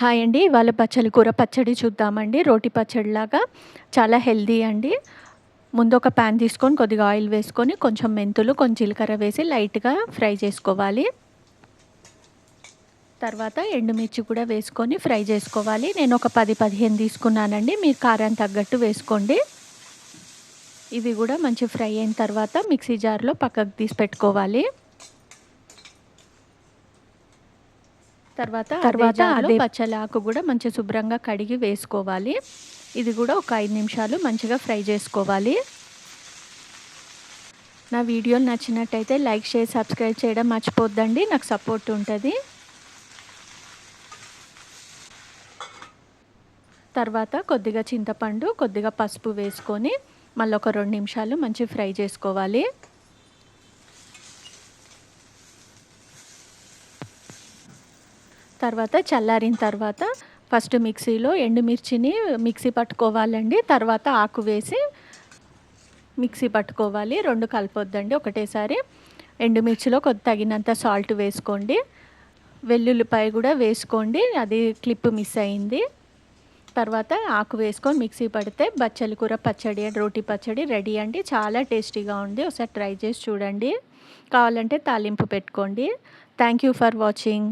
Hi అండి. ఇవాళ పచ్చడి కూర పచ్చడి చూద్దామండి. రోటి పచ్చడిలాగా చాలా హెల్దీ అండి. ముందు ఒక ప్యాన్ తీసుకొని కొద్దిగా ఆయిల్ వేసుకొని కొంచెం మెంతులు కొంచెం జీలకర్ర వేసి లైట్గా ఫ్రై చేసుకోవాలి. తర్వాత ఎండుమిర్చి కూడా వేసుకొని ఫ్రై చేసుకోవాలి. నేను ఒక పది పదిహేను తీసుకున్నానండి. మీరు కారం తగ్గట్టు వేసుకోండి. ఇవి కూడా మంచి ఫ్రై అయిన తర్వాత మిక్సీ జార్లో పక్కకు తీసి పెట్టుకోవాలి. తర్వాత తర్వాత అదే పచ్చలాకు కూడా మంచి శుభ్రంగా కడిగి వేసుకోవాలి. ఇది కూడా ఒక ఐదు నిమిషాలు మంచిగా ఫ్రై చేసుకోవాలి. నా వీడియో నచ్చినట్టయితే లైక్ షేర్ సబ్స్క్రైబ్ చేయడం మర్చిపోద్దండి. నాకు సపోర్ట్ ఉంటుంది. తర్వాత కొద్దిగా చింతపండు కొద్దిగా పసుపు వేసుకొని మళ్ళీ ఒక రెండు నిమిషాలు మంచి ఫ్రై చేసుకోవాలి. తర్వాత చల్లారిన తర్వాత ఫస్ట్ మిక్సీలో ఎండుమిర్చిని మిక్సీ పట్టుకోవాలండి. తర్వాత ఆకు వేసి మిక్సీ పట్టుకోవాలి. రెండు కలపొద్దండి ఒకటేసారి. ఎండుమిర్చిలో కొద్ది తగినంత సాల్ట్ వేసుకోండి. వెల్లుల్లిపాయ కూడా వేసుకోండి. అది క్లిప్ మిస్ అయింది. తర్వాత ఆకు వేసుకొని మిక్సీ పడితే బచ్చలి కూర పచ్చడి రోటి పచ్చడి రెడీ అండి. చాలా టేస్టీగా ఉంది. ఒకసారి ట్రై చేసి చూడండి. కావాలంటే తాలింపు పెట్టుకోండి. Thank you for watching